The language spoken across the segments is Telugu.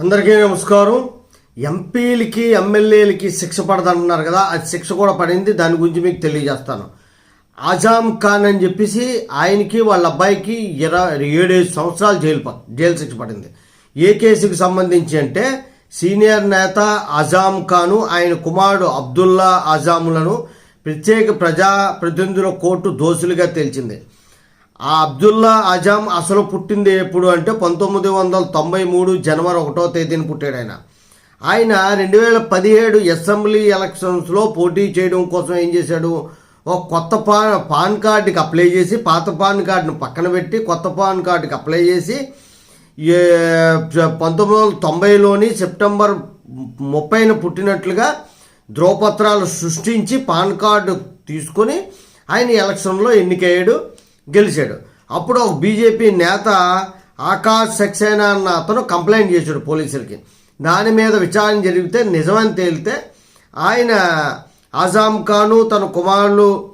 అందరికీ నమస్కారం. ఎంపీలకి ఎమ్మెల్యేలకి శిక్ష పడదంటున్నారు కదా అది శిక్ష కూడా పడింది. దాని గురించి మీకు తెలియజేస్తాను. ఆజాం ఖాన్ అని చెప్పేసి ఆయనకి వాళ్ళ అబ్బాయికి ఇరవై ఏడేడు సంవత్సరాలు జైలు జైలు శిక్ష పడింది. ఏ కేసుకి సంబంధించి అంటే సీనియర్ నేత అజాం ఖాను ఆయన కుమారుడు అబ్దుల్లా అజాములను ప్రత్యేక ప్రజా ప్రతినిధుల కోర్టు దోషులుగా తేల్చింది. ఆ అబ్దుల్లా అజాం అసలు పుట్టింది ఎప్పుడు అంటే పంతొమ్మిది వందల తొంభై మూడు జనవరి ఒకటో తేదీన పుట్టాడు ఆయన. ఆయన రెండు వేల పదిహేడు అసెంబ్లీ ఎలక్షన్స్లో పోటీ చేయడం కోసం ఏం చేశాడు? ఒక కొత్త పాన్ పాన్ కార్డుకి అప్లై చేసి పాత పాన్ కార్డును పక్కన పెట్టి కొత్త పాన్ కార్డుకి అప్లై చేసి పంతొమ్మిది వందల తొంభైలోని సెప్టెంబర్ ముప్పైన పుట్టినట్లుగా ధ్రువపత్రాలు సృష్టించి పాన్ కార్డు తీసుకొని ఆయన ఎలక్షన్లో ఎన్నికయ్యాడు. గెలిచాడు. అప్పుడు ఒక బీజేపీ నేత ఆకాష్ సక్సేనా అన్న అతను కంప్లైంట్ చేశాడు పోలీసులకి. దాని మీద విచారణ జరిగితే నిజమని తేలితే ఆయన ఆజాం ఖాను తన కుమారులు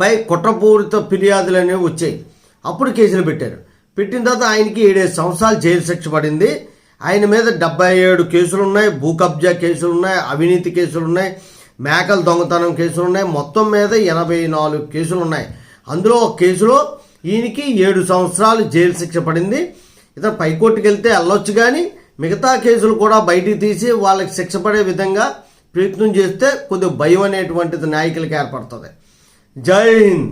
పై కుట్రపూరిత ఫిర్యాదులు అనేవి వచ్చాయి. అప్పుడు కేసులు పెట్టారు. పెట్టిన తర్వాత ఆయనకి ఏడేడు సంవత్సరాలు జైలు శిక్ష పడింది. ఆయన మీద డెబ్బై ఏడు కేసులు ఉన్నాయి. భూ కబ్జా కేసులు ఉన్నాయి. అవినీతి కేసులు ఉన్నాయి. మేకల దొంగతనం కేసులు ఉన్నాయి. మొత్తం మీద ఎనభై నాలుగు కేసులు ఉన్నాయి. అందులో ఒక కేసులో ఈయనకి ఏడు సంవత్సరాలు జైలు శిక్ష పడింది. ఇతను పైకోర్టుకి వెళ్తే వెళ్ళొచ్చు కానీ మిగతా కేసులు కూడా బయటికి తీసి వాళ్ళకి శిక్ష పడే విధంగా ప్రయత్నం చేస్తే కొద్దిగా భయం అనేటువంటిది నాయకులకి ఏర్పడుతుంది. జై హింద్.